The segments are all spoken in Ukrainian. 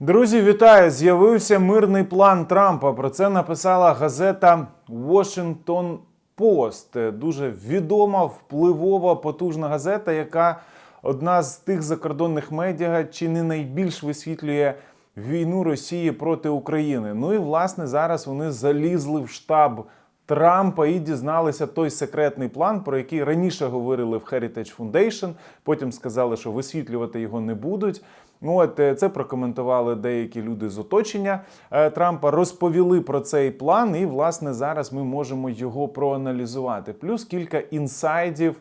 Друзі, вітаю! З'явився мирний план Трампа. Про це написала газета Washington Post. Дуже відома, впливова, потужна газета, яка одна з тих закордонних медіа, чи не найбільш висвітлює війну Росії проти України. Ну і власне зараз вони залізли в штаб Трампа і дізналися той секретний план, про який раніше говорили в Heritage Foundation, Потім сказали, що висвітлювати його не будуть. Ну, от е, це прокоментували деякі люди з оточення е, Трампа, розповіли про цей план, і власне зараз ми можемо його проаналізувати. Плюс кілька інсайдів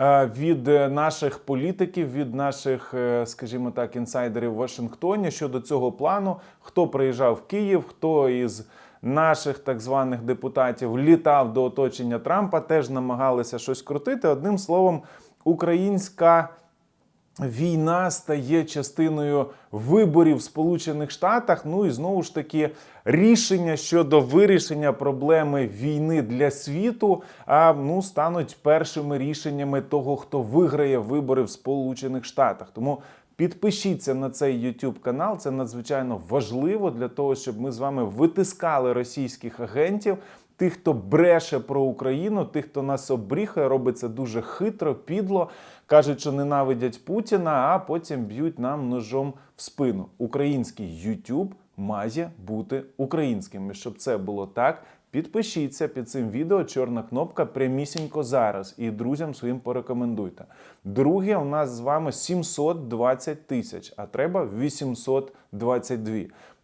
е, від наших політиків, від наших, скажімо так, інсайдерів в Вашингтоні щодо цього плану, хто приїжджав в Київ, хто із наших так званих депутатів літав до оточення Трампа, теж намагалися щось крутити. Одним словом, українська. Війна стає частиною виборів в Сполучених Штатах. Ну і знову ж таки рішення щодо вирішення проблеми війни для світу а, ну, стануть першими рішеннями того, хто виграє вибори в Сполучених Штатах. Тому підпишіться на цей YouTube канал. Це надзвичайно важливо для того, щоб ми з вами витискали російських агентів. Тих, хто бреше про Україну, тих, хто нас обріхає, робить це дуже хитро, підло, кажуть, що ненавидять Путіна, а потім б'ють нам ножом в спину. Український YouTube має бути українським. І щоб це було так, підпишіться під цим відео. Чорна кнопка прямісінько зараз. І друзям своїм порекомендуйте. Друге, у нас з вами 720 тисяч, а треба 822.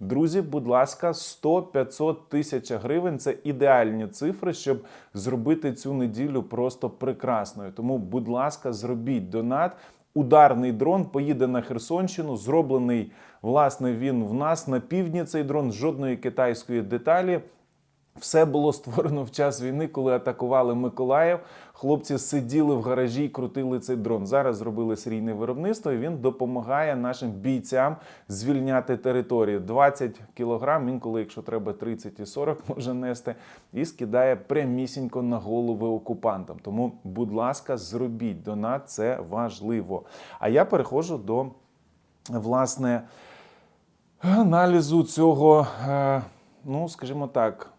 Друзі, будь ласка, 100-500 тисяч гривень це ідеальні цифри, щоб зробити цю неділю просто прекрасною. Тому, будь ласка, зробіть донат. Ударний дрон поїде на Херсонщину. Зроблений власне він в нас на півдні. Цей дрон жодної китайської деталі. Все було створено в час війни, коли атакували Миколаїв. Хлопці сиділи в гаражі і крутили цей дрон. Зараз зробили серійне виробництво, і він допомагає нашим бійцям звільняти територію. 20 кілограм, інколи, якщо треба 30 і 40, може нести, і скидає прямісінько на голови окупантам. Тому, будь ласка, зробіть донат, це важливо. А я переходжу до власне аналізу цього, е, ну скажімо так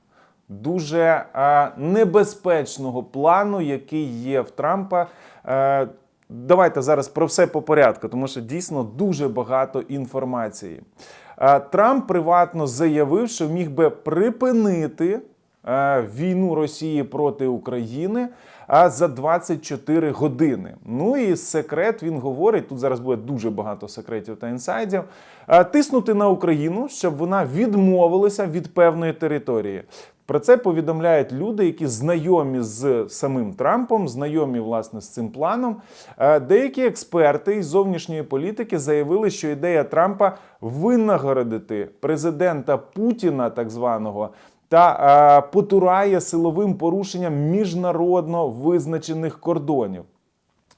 дуже е, небезпечного плану, який є в Трампа. Е, давайте зараз про все по порядку, тому що дійсно дуже багато інформації. Е, Трамп приватно заявив, що міг би припинити війну Росії проти України. За 24 години. Ну і секрет він говорить: тут зараз буде дуже багато секретів та інсайдів. Тиснути на Україну, щоб вона відмовилася від певної території. Про це повідомляють люди, які знайомі з самим Трампом, знайомі власне з цим планом. Е, Деякі експерти із зовнішньої політики заявили, що ідея Трампа винагородити президента Путіна, так званого. Та е, потурає силовим порушенням міжнародно визначених кордонів.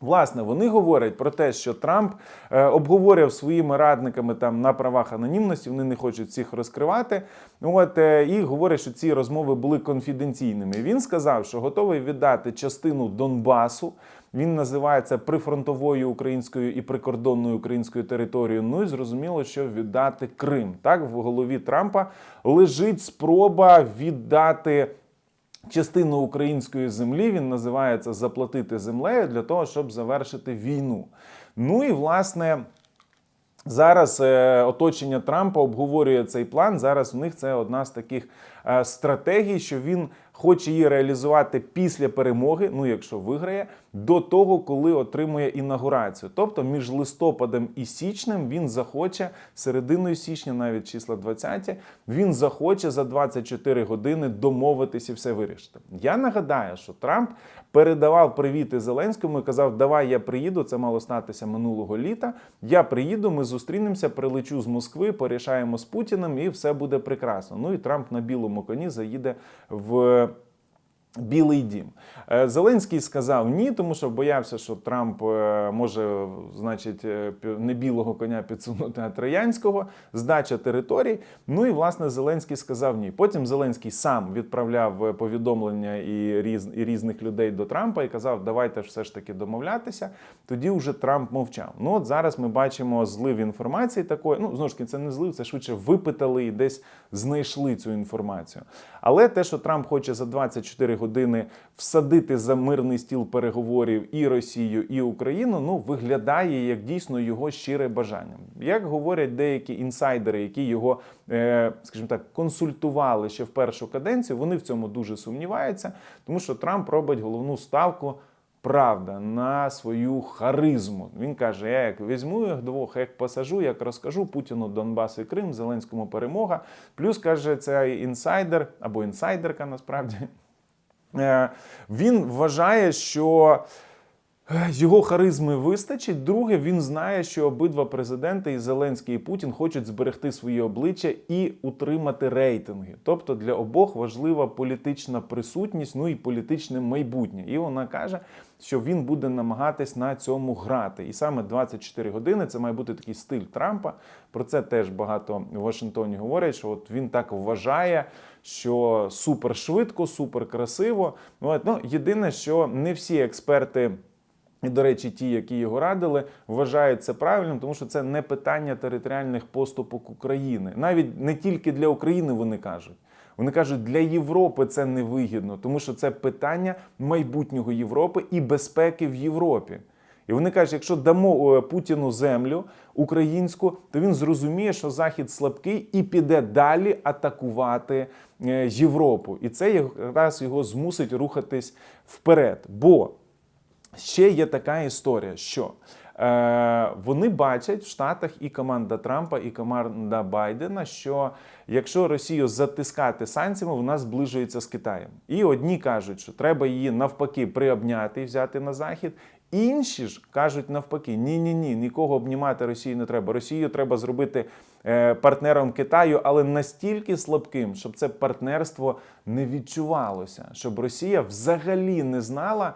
Власне, вони говорять про те, що Трамп е, обговорював своїми радниками там на правах анонімності, вони не хочуть всіх розкривати. От е, і говорять, що ці розмови були конфіденційними. Він сказав, що готовий віддати частину Донбасу. Він називається прифронтовою українською і прикордонною українською територією. Ну і зрозуміло, що віддати Крим. Так в голові Трампа лежить спроба віддати. Частину української землі він називається заплатити землею для того, щоб завершити війну. Ну і власне зараз е, оточення Трампа обговорює цей план. Зараз у них це одна з таких е, стратегій, що він хоче її реалізувати після перемоги, ну якщо виграє, до того, коли отримує інаугурацію. Тобто між листопадом і січнем він захоче серединою січня, навіть числа 20, він захоче за 24 години домовитись і все вирішити. Я нагадаю, що Трамп передавав привіти Зеленському і казав: Давай я приїду. Це мало статися минулого літа. Я приїду, ми зустрінемося, прилечу з Москви, порішаємо з Путіним, і все буде прекрасно. Ну і Трамп на білому коні заїде в. Білий дім. Е, Зеленський сказав ні, тому що боявся, що Трамп е, може, значить, е, не білого коня підсунути, а троянського, здача територій. Ну і власне Зеленський сказав ні. Потім Зеленський сам відправляв повідомлення і, різ, і різних людей до Трампа і казав, давайте все ж таки домовлятися. Тоді вже Трамп мовчав. Ну от зараз ми бачимо злив інформації такої. Ну знову ж таки, це не злив, це швидше випитали і десь знайшли цю інформацію. Але те, що Трамп хоче за 24 години всадити за мирний стіл переговорів і Росію, і Україну, ну виглядає як дійсно його щире бажання. Як говорять деякі інсайдери, які його, е, скажімо так, консультували ще в першу каденцію, вони в цьому дуже сумніваються, тому що Трамп робить головну ставку. Правда, на свою харизму. Він каже: я як візьму їх двох, як посажу, як розкажу Путіну Донбас і Крим, Зеленському перемога. Плюс каже, цей інсайдер або інсайдерка насправді. Е, Він вважає, що е, його харизми вистачить. Друге, він знає, що обидва президенти, і Зеленський і Путін, хочуть зберегти свої обличчя і утримати рейтинги. Тобто для обох важлива політична присутність, ну і політичне майбутнє. І вона каже, що він буде намагатись на цьому грати. І саме 24 години це має бути такий стиль Трампа. Про це теж багато в Вашингтоні говорять, що от він так вважає, що супер швидко, супер красиво. От, ну, єдине, що не всі експерти. І, до речі, ті, які його радили, вважають це правильним, тому що це не питання територіальних поступок України. Навіть не тільки для України вони кажуть. Вони кажуть, для Європи це невигідно, тому що це питання майбутнього Європи і безпеки в Європі. І вони кажуть, якщо дамо е, Путіну землю українську, то він зрозуміє, що Захід слабкий і піде далі атакувати е, Європу. І це якраз його змусить рухатись вперед. Бо ще є така історія, що е, вони бачать в Штатах і команда Трампа, і команда Байдена, що якщо Росію затискати санкціями, вона зближується з Китаєм. І одні кажуть, що треба її навпаки приобняти і взяти на захід. Інші ж кажуть навпаки: ні, ні, ні, нікого обнімати Росію не треба. Росію треба зробити е, партнером Китаю, але настільки слабким, щоб це партнерство не відчувалося, щоб Росія взагалі не знала,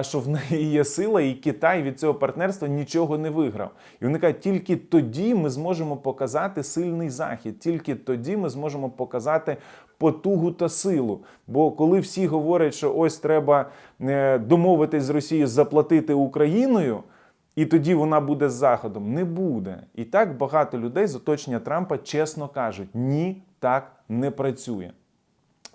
що в неї є сила, і Китай від цього партнерства нічого не виграв. І вони кажуть, тільки тоді ми зможемо показати сильний захід, тільки тоді ми зможемо показати потугу та силу. Бо коли всі говорять, що ось треба е, домовитись з Росією заплатити Україною. І тоді вона буде з заходом. Не буде. І так багато людей з оточення Трампа чесно кажуть: ні, так не працює.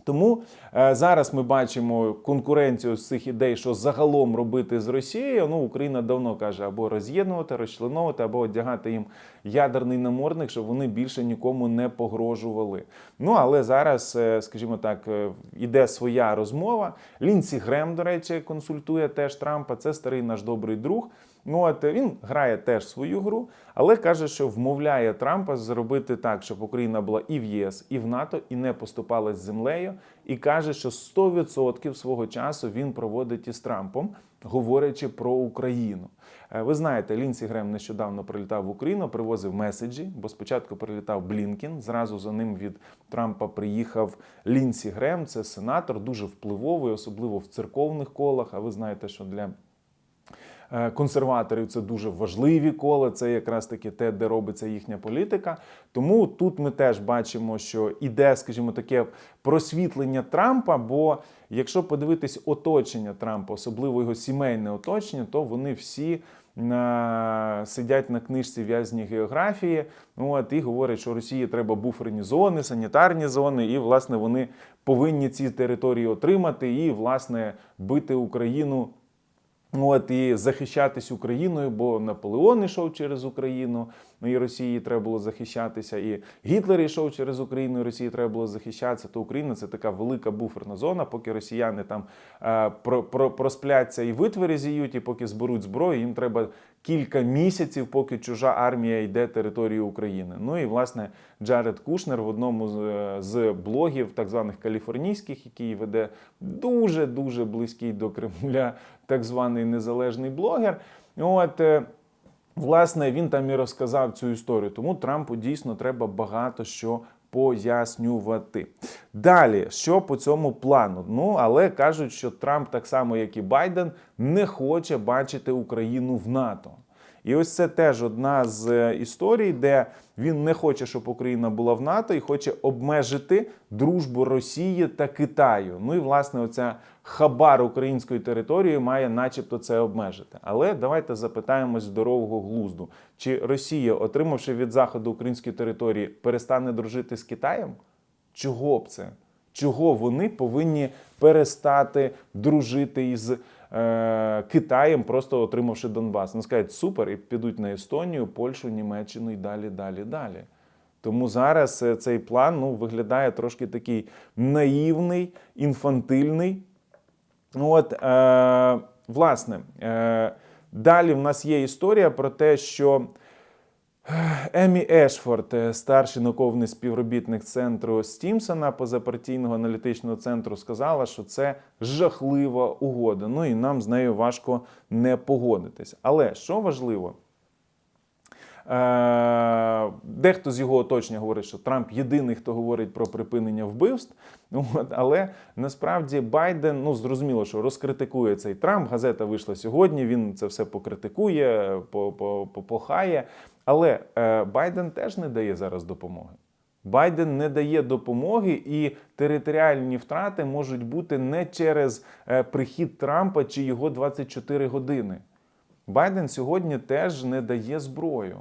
Тому е, зараз ми бачимо конкуренцію з цих ідей, що загалом робити з Росією. Ну, Україна давно каже або роз'єднувати, розчленовувати, або одягати їм ядерний намордник, щоб вони більше нікому не погрожували. Ну але зараз, е, скажімо так, е, іде своя розмова. Лінсі Грем, до речі, консультує теж Трампа. Це старий наш добрий друг. Ну, от він грає теж свою гру, але каже, що вмовляє Трампа зробити так, щоб Україна була і в ЄС, і в НАТО, і не поступалась з землею. І каже, що 100% свого часу він проводить із Трампом, говорячи про Україну. Е, Ви знаєте, Лінсі Грем нещодавно прилітав в Україну, привозив меседжі, бо спочатку прилітав Блінкін. Зразу за ним від Трампа приїхав Лінсі Грем. Це сенатор, дуже впливовий, особливо в церковних колах. А ви знаєте, що для консерваторів це дуже важливі кола. Це якраз таки те, де робиться їхня політика. Тому тут ми теж бачимо, що іде, скажімо, таке просвітлення Трампа. Бо якщо подивитись оточення Трампа, особливо його сімейне оточення, то вони всі. На сидять на книжці в'язні географії, от і говорять, що Росії треба буферні зони, санітарні зони, і власне вони повинні ці території отримати і власне бити Україну От і захищатись Україною, бо Наполеон йшов через Україну, ну і Росії треба було захищатися, і Гітлер йшов через Україну, і Росії треба було захищатися. То Україна це така велика буферна зона, поки росіяни там е, про, про, проспляться і витвори зіють, і поки зберуть зброю, їм треба кілька місяців, поки чужа армія йде територією України. Ну і власне Джаред Кушнер в одному з, е, з блогів, так званих каліфорнійських, який веде дуже дуже близький до Кремля, так званий незалежний блогер. От е, Власне, він там і розказав цю історію. Тому Трампу дійсно треба багато що пояснювати. Далі, що по цьому плану? Ну, але кажуть, що Трамп, так само як і Байден, не хоче бачити Україну в НАТО. І ось це теж одна з е, історій, де він не хоче, щоб Україна була в НАТО, і хоче обмежити дружбу Росії та Китаю. Ну і власне, оця хабар української території має, начебто, це обмежити. Але давайте запитаємось здорового глузду: чи Росія, отримавши від заходу української території, перестане дружити з Китаєм? Чого б це? Чого вони повинні перестати дружити із Китаєм, просто отримавши Донбас? Вони скажуть, супер, і підуть на Естонію, Польщу, Німеччину і далі, далі, далі. Тому зараз е, цей план ну, виглядає трошки такий наївний, інфантильний. Ну, От, е, власне, е, далі в нас є історія про те, що Емі Ешфорд, е, старший науковий співробітник центру Стімсона, позапартійного аналітичного центру, сказала, що це жахлива угода. Ну і нам з нею важко не погодитись. Але що важливо? Е, Дехто з його оточення говорить, що Трамп єдиний, хто говорить про припинення вбивств. Але насправді Байден ну зрозуміло, що розкритикує цей Трамп. Газета вийшла сьогодні. Він це все покритикує, попохає. Але е, Байден теж не дає зараз допомоги. Байден не дає допомоги, і територіальні втрати можуть бути не через е, прихід Трампа чи його 24 години. Байден сьогодні теж не дає зброю.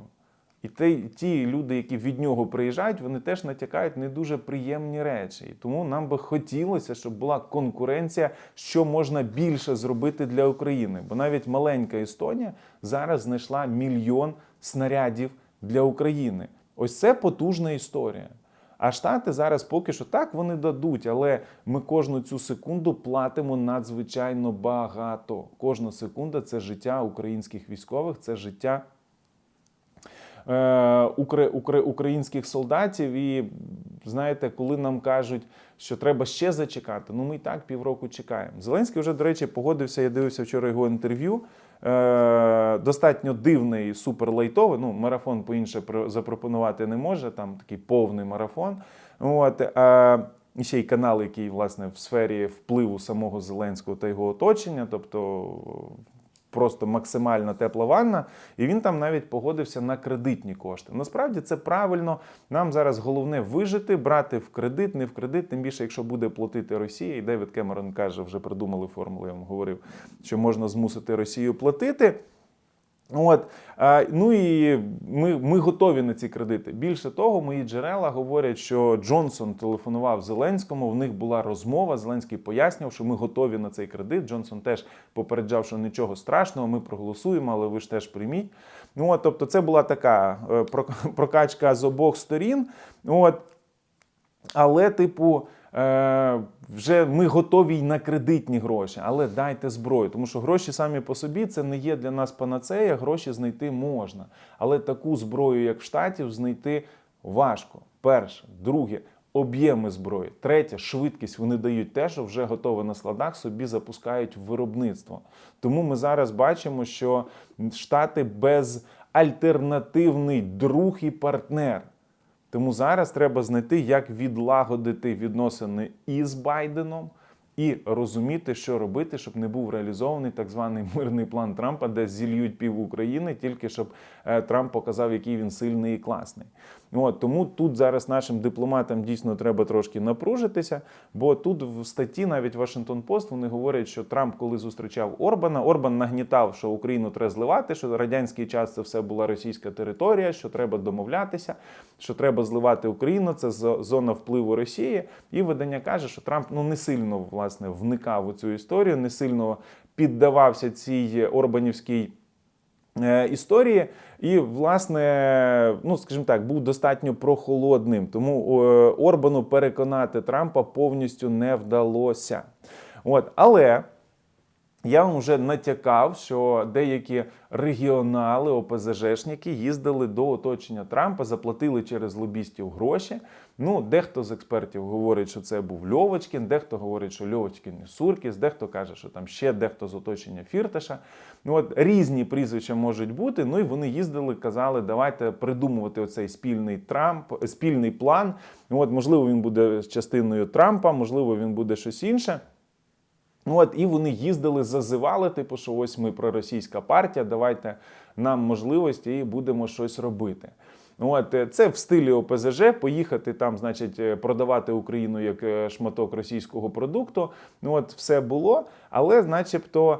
І ті, ті люди, які від нього приїжджають, вони теж натякають не дуже приємні речі. І тому нам би хотілося, щоб була конкуренція, що можна більше зробити для України. Бо навіть маленька Естонія зараз знайшла мільйон снарядів для України. Ось це потужна історія. А Штати зараз поки що так вони дадуть, але ми кожну цю секунду платимо надзвичайно багато. Кожна секунда це життя українських військових, це життя е, українських солдатів. І знаєте, коли нам кажуть, що треба ще зачекати, ну ми і так півроку чекаємо. Зеленський вже, до речі, погодився. Я дивився вчора його інтерв'ю. Е, достатньо дивний, суперлайтовий. Ну, марафон по-інше запропонувати не може. Там такий повний марафон. От, а ще й канал, який власне в сфері впливу самого Зеленського та його оточення, тобто просто максимально тепла ванна, і він там навіть погодився на кредитні кошти. Насправді це правильно. Нам зараз головне вижити, брати в кредит, не в кредит, тим більше, якщо буде платити Росія, і Девід Кемерон каже, вже придумали формулу. Я вам говорив, що можна змусити Росію платити. От, ну і ми ми готові на ці кредити. Більше того, мої джерела говорять, що Джонсон телефонував Зеленському. В них була розмова. Зеленський пояснював, що ми готові на цей кредит. Джонсон теж попереджав, що нічого страшного, ми проголосуємо, але ви ж теж прийміть. Ну от, тобто, це була така е, прокачка з обох сторін. От, але, типу. Е, вже ми готові й на кредитні гроші, але дайте зброю, тому що гроші самі по собі це не є для нас панацея, гроші знайти можна. Але таку зброю, як в штатів, знайти важко. Перше, друге. Об'єми зброї, третє швидкість. Вони дають те, що вже готове на складах, собі запускають в виробництво. Тому ми зараз бачимо, що Штати безальтернативний друг і партнер. Тому зараз треба знайти, як відлагодити відносини із Байденом і розуміти, що робити, щоб не був реалізований так званий мирний план Трампа, де зільють пів України, тільки щоб е, Трамп показав, який він сильний і класний. От, Тому тут зараз нашим дипломатам дійсно треба трошки напружитися, бо тут в статті навіть Вашингтон Пост вони говорять, що Трамп, коли зустрічав Орбана, Орбан нагнітав, що Україну треба зливати, що радянський час це все була російська територія, що треба домовлятися, що треба зливати Україну. Це зона впливу Росії. І видання каже, що Трамп ну не сильно власне вникав у цю історію, не сильно піддавався цій Орбанівській. Е, історії, і, власне, ну скажімо так, був достатньо прохолодним. Тому е, Орбану переконати Трампа повністю не вдалося. От, Але Я вам вже натякав, що деякі регіонали, ОПЗЖшники їздили до оточення Трампа, заплатили через лобістів гроші. Ну, дехто з експертів говорить, що це був Льовочкін, дехто говорить, що Льовочкін і Суркіс, дехто каже, що там ще дехто з оточення Фірташа. Ну от різні прізвища можуть бути. Ну і вони їздили, казали, давайте придумувати оцей спільний Трамп, спільний план. Ну, От, можливо, він буде частиною Трампа, можливо, він буде щось інше. Ну от і вони їздили, зазивали, типу, що ось ми проросійська партія, давайте нам можливості і будемо щось робити. Ну, От е, це в стилі ОПЗЖ, поїхати там, значить, е, продавати Україну як е, шматок російського продукту. Ну от все було, але, начебто.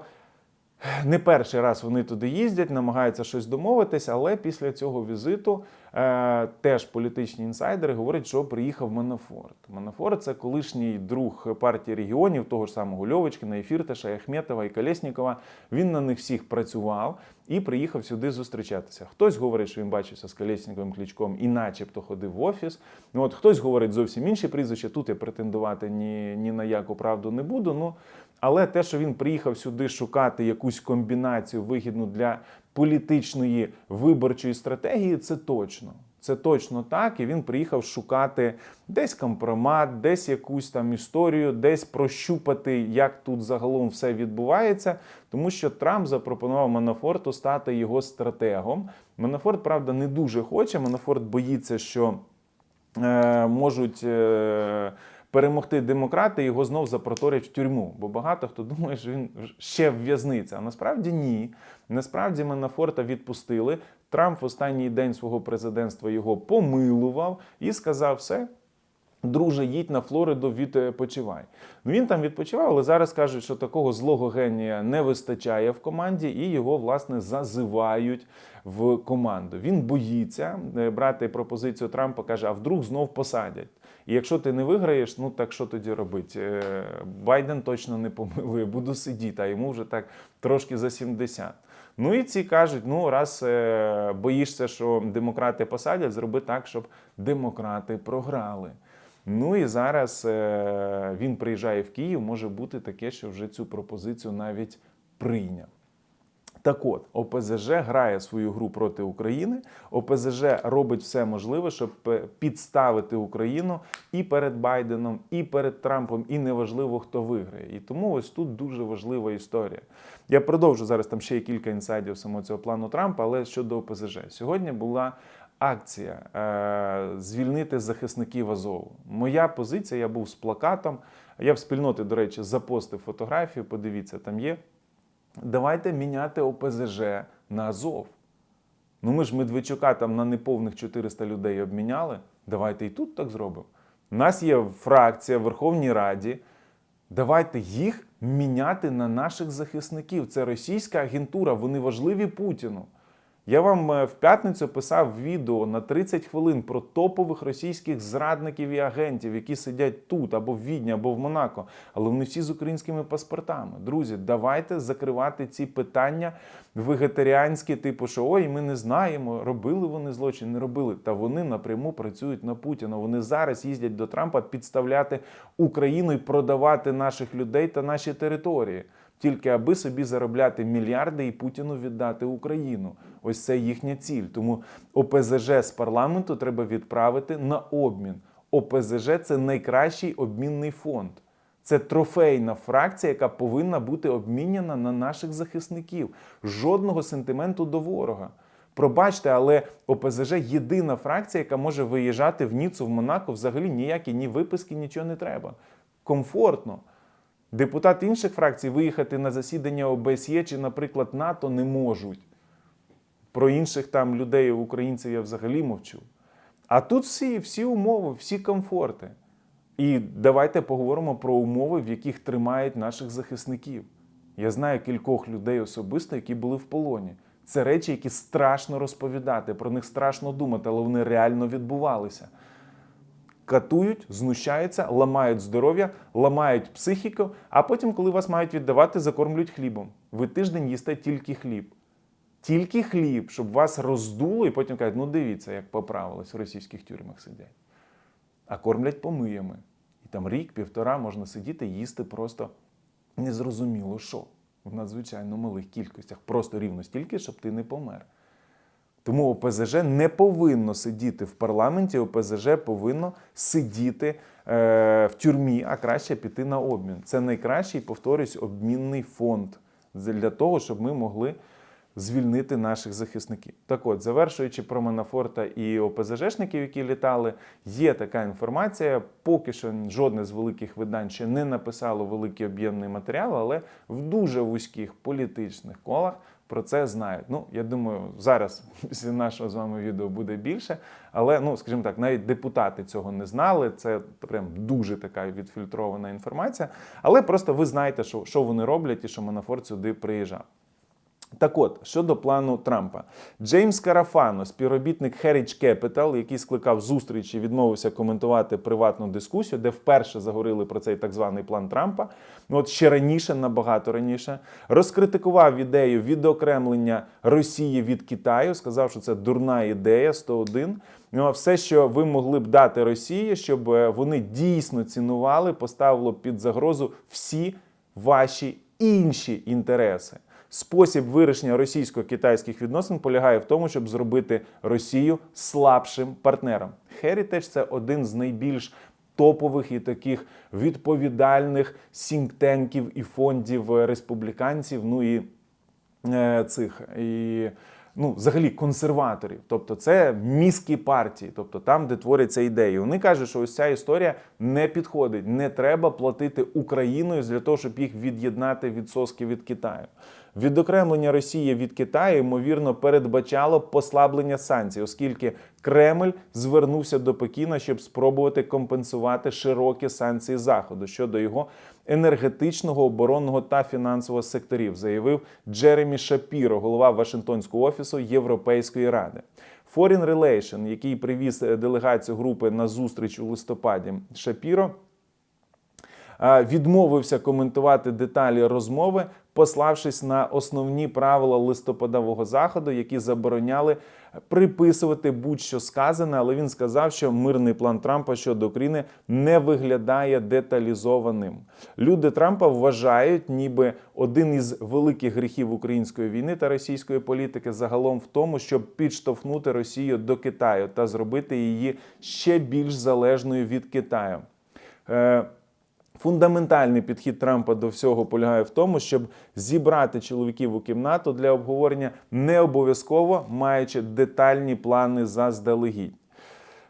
Не перший раз вони туди їздять, намагаються щось домовитись, але після цього візиту е, теж політичні інсайдери говорять, що приїхав Манафорт. Манафорт це колишній друг партії регіонів, того ж самого Льовочкина, і Фірташа, і Колєснікова. Він на них всіх працював і приїхав сюди зустрічатися. Хтось говорить, що він бачився з Колєсніковим Кличком і начебто ходив в офіс. Ну, от Хтось говорить зовсім інші прізвища. Тут я претендувати ні, ні на яку правду не буду. Ну, але те, що він приїхав сюди шукати якусь комбінацію вигідну для політичної виборчої стратегії, це точно. Це точно так. І він приїхав шукати десь компромат, десь якусь там історію, десь прощупати, як тут загалом все відбувається. Тому що Трамп запропонував Манафорту стати його стратегом. Манафорт, правда, не дуже хоче. Манафорт боїться, що е, можуть. Е, перемогти демократи, його знов запроторять в тюрму. Бо багато хто думає, що він ще в в'язниці. А насправді ні. Насправді Манафорта відпустили. Трамп в останній день свого президентства його помилував і сказав все. Друже, їдь на Флориду, відпочивай. Ну він там відпочивав, але зараз кажуть, що такого злого генія не вистачає в команді, і його власне зазивають в команду. Він боїться е, брати пропозицію Трампа, каже: а вдруг знов посадять. І якщо ти не виграєш, ну так що тоді робити? Е, Байден точно не помилує, буду сидіти, а йому вже так трошки за 70. Ну і ці кажуть: ну раз е, боїшся, що демократи посадять, зроби так, щоб демократи програли. Ну і зараз е, він приїжджає в Київ. Може бути таке, що вже цю пропозицію навіть прийняв. Так от, ОПЗЖ грає свою гру проти України. ОПЗЖ робить все можливе, щоб підставити Україну і перед Байденом, і перед Трампом, і неважливо, хто виграє. І тому ось тут дуже важлива історія. Я продовжу зараз там ще є кілька інсайдів самого цього плану Трампа, але щодо ОПЗЖ. Сьогодні була акція е, звільнити захисників Азову. Моя позиція, я був з плакатом. Я в спільноти, до речі, запостив фотографію. Подивіться, там є. Давайте міняти ОПЗЖ на Азов. Ну ми ж Медведчука там на неповних 400 людей обміняли. Давайте і тут так зробимо. У нас є фракція в Верховній Раді. Давайте їх міняти на наших захисників. Це російська агентура, вони важливі Путіну. Я вам е, в п'ятницю писав відео на 30 хвилин про топових російських зрадників і агентів, які сидять тут або в Відні, або в Монако, але вони всі з українськими паспортами. Друзі, давайте закривати ці питання вегетаріанські, типу, що ой, ми не знаємо, робили вони злочин, не робили. Та вони напряму працюють на Путіна. Вони зараз їздять до Трампа підставляти Україну і продавати наших людей та наші території тільки аби собі заробляти мільярди і Путіну віддати Україну. Ось це їхня ціль. Тому ОПЗЖ з парламенту треба відправити на обмін. ОПЗЖ це найкращий обмінний фонд. Це трофейна фракція, яка повинна бути обміняна на наших захисників. Жодного сентименту до ворога. Пробачте, але ОПЗЖ єдина фракція, яка може виїжджати в Ніцу, в Монако, взагалі ніякі ні виписки, нічого не треба. Комфортно. Депутати інших фракцій виїхати на засідання ОБСЄ чи, наприклад, НАТО не можуть. Про інших там людей, українців я взагалі мовчу. А тут всі, всі умови, всі комфорти. І давайте поговоримо про умови, в яких тримають наших захисників. Я знаю кількох людей особисто, які були в полоні. Це речі, які страшно розповідати, про них страшно думати, але вони реально відбувалися катують, знущаються, ламають здоров'я, ламають психіку, а потім, коли вас мають віддавати, закормлюють хлібом. Ви тиждень їсте тільки хліб. Тільки хліб, щоб вас роздуло, і потім кажуть, ну дивіться, як поправились в російських тюрмах сидять. А кормлять помиями. І там рік-півтора можна сидіти і їсти просто незрозуміло що. в надзвичайно малих кількостях, просто рівно стільки, щоб ти не помер. Тому ОПЗЖ не повинно сидіти в парламенті, ОПЗЖ повинно сидіти е, в тюрмі, а краще піти на обмін. Це найкращий, повторюсь, обмінний фонд для того, щоб ми могли звільнити наших захисників. Так от, завершуючи про Манафорта і ОПЗЖшників, які літали, є така інформація. Поки що жодне з великих видань ще не написало великий об'ємний матеріал, але в дуже вузьких політичних колах про це знають. Ну, я думаю, зараз після нашого з вами відео буде більше, але ну, скажімо так, навіть депутати цього не знали. Це прям дуже така відфільтрована інформація. Але просто ви знаєте, що, що вони роблять і що Манафорт сюди приїжджав. Так от, щодо плану Трампа, Джеймс Карафано, співробітник Heritage Capital, який скликав зустріч і відмовився коментувати приватну дискусію, де вперше заговорили про цей так званий план Трампа. Ну от ще раніше, набагато раніше, розкритикував ідею відокремлення Росії від Китаю, сказав, що це дурна ідея 101. Ну а все, що ви могли б дати Росії, щоб е, вони дійсно цінували, поставило під загрозу всі ваші інші інтереси. Спосіб вирішення російсько-китайських відносин полягає в тому, щоб зробити Росію слабшим партнером. Heritage – це один з найбільш топових і таких відповідальних сінктенків і фондів республіканців. Ну і е, цих і. Ну, взагалі консерваторів, тобто це мізки партії, тобто там, де творяться ідеї. Вони кажуть, що ось ця історія не підходить. Не треба платити Україною для того, щоб їх від'єднати від соски від Китаю. Відокремлення Росії від Китаю ймовірно передбачало послаблення санкцій, оскільки Кремль звернувся до Пекіна, щоб спробувати компенсувати широкі санкції Заходу щодо його енергетичного, оборонного та фінансового секторів, заявив Джеремі Шапіро, голова Вашингтонського офісу Європейської ради. Foreign Relation, який привіз делегацію групи на зустріч у листопаді, Шапіро відмовився коментувати деталі розмови, пославшись на основні правила листопадового заходу, які забороняли приписувати будь-що сказане. Але він сказав, що мирний план Трампа щодо України не виглядає деталізованим. Люди Трампа вважають, ніби один із великих гріхів української війни та російської політики загалом в тому, щоб підштовхнути Росію до Китаю та зробити її ще більш залежною від Китаю. Фундаментальний підхід Трампа до всього полягає в тому, щоб зібрати чоловіків у кімнату для обговорення, не обов'язково маючи детальні плани заздалегідь.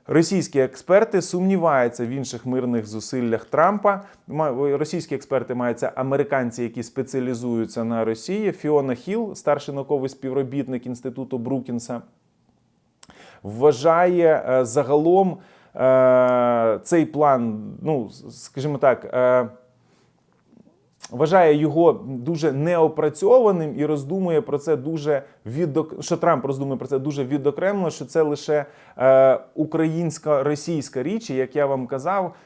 Російські експерти сумніваються в інших мирних зусиллях Трампа. Російські експерти маються американці, які спеціалізуються на Росії. Фіона Хіл, старший науковий співробітник інституту Брукінса, вважає е, загалом цей план, ну скажімо так, е, вважає його дуже неопрацьованим і роздумує про це дуже відок... що Трамп роздумує про це дуже відокремлено, що це лише е, українська російська річ. Як я вам казав, е,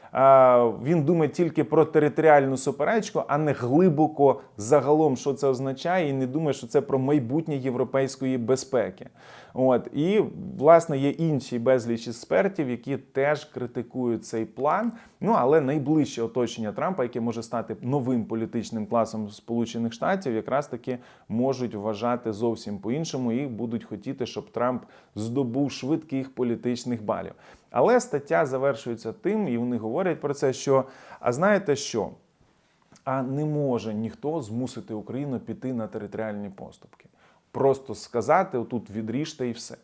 він думає тільки про територіальну суперечку, а не глибоко загалом, що це означає, і не думає, що це про майбутнє європейської безпеки. От і власне є інші безліч експертів, які теж критикують цей план. Ну але найближче оточення Трампа, яке може стати новим політичним класом Сполучених Штатів, якраз таки можуть вважати зовсім по-іншому і будуть хотіти, щоб Трамп здобув швидких політичних балів. Але стаття завершується тим, і вони говорять про це, що а знаєте що? А не може ніхто змусити Україну піти на територіальні поступки просто сказати, отут відріжте і все.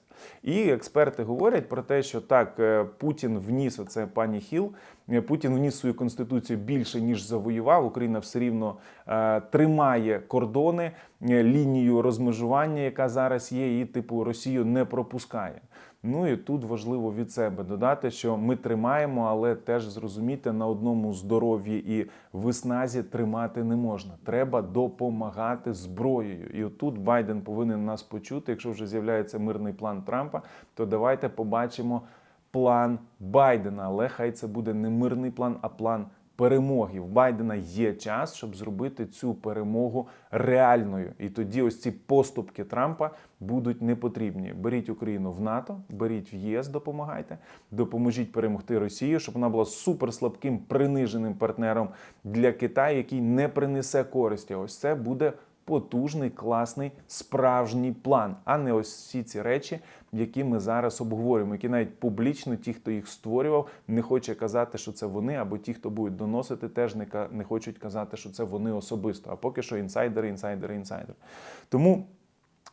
І експерти говорять про те, що так е, Путін вніс оце пані Хіл. е, Путін вніс свою конституцію більше ніж завоював. Україна все рівно е, тримає кордони, е, лінію розмежування, яка зараз є, і типу Росію не пропускає. Ну і тут важливо від себе додати, що ми тримаємо, але теж зрозуміти на одному здоров'ї і висназі тримати не можна. Треба допомагати зброєю. І отут Байден повинен нас почути. Якщо вже з'являється мирний план Трампа, то давайте побачимо план Байдена. Але хай це буде не мирний план, а план перемоги. В Байдена є час, щоб зробити цю перемогу реальною. І тоді ось ці поступки Трампа будуть непотрібні. Беріть Україну в НАТО, беріть в ЄС, допомагайте, допоможіть перемогти Росію, щоб вона була суперслабким, приниженим партнером для Китаю, який не принесе користі. Ось це буде потужний, класний, справжній план, а не ось всі ці речі, які ми зараз обговорюємо, які навіть публічно ті, хто їх створював, не хоче казати, що це вони, або ті, хто будуть доносити, теж не, не хочуть казати, що це вони особисто. А поки що інсайдери, інсайдери, інсайдери. Тому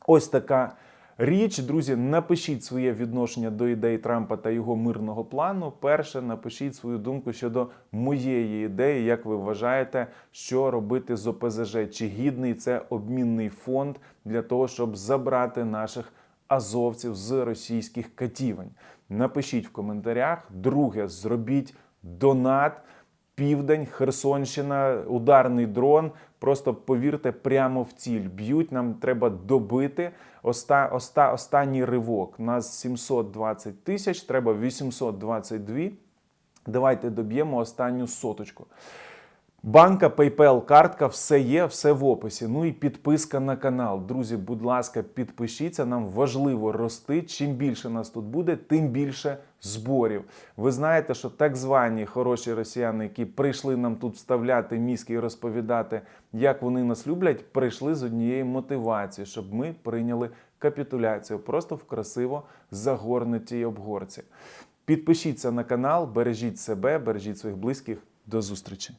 ось така. Річ, друзі, напишіть своє відношення до ідей Трампа та його мирного плану. Перше, напишіть свою думку щодо моєї ідеї, як ви вважаєте, що робити з ОПЗЖ, чи гідний це обмінний фонд для того, щоб забрати наших азовців з російських катівень. Напишіть в коментарях. Друге, зробіть донат. Південь, Херсонщина, ударний дрон. Просто повірте, прямо в ціль. Б'ють, нам треба добити. Оста, оста, останній ривок. Нас 720 тисяч, треба 822. Давайте доб'ємо останню соточку. Банка, PayPal, картка, все є, все в описі. Ну і підписка на канал. Друзі, будь ласка, підпишіться. Нам важливо рости. Чим більше нас тут буде, тим більше зборів. Ви знаєте, що так звані хороші росіяни, які прийшли нам тут вставляти мізки і розповідати, як вони нас люблять, прийшли з однієї мотивації, щоб ми прийняли капітуляцію просто в красиво загорнутій обгорці. Підпишіться на канал, бережіть себе, бережіть своїх близьких. До зустрічі!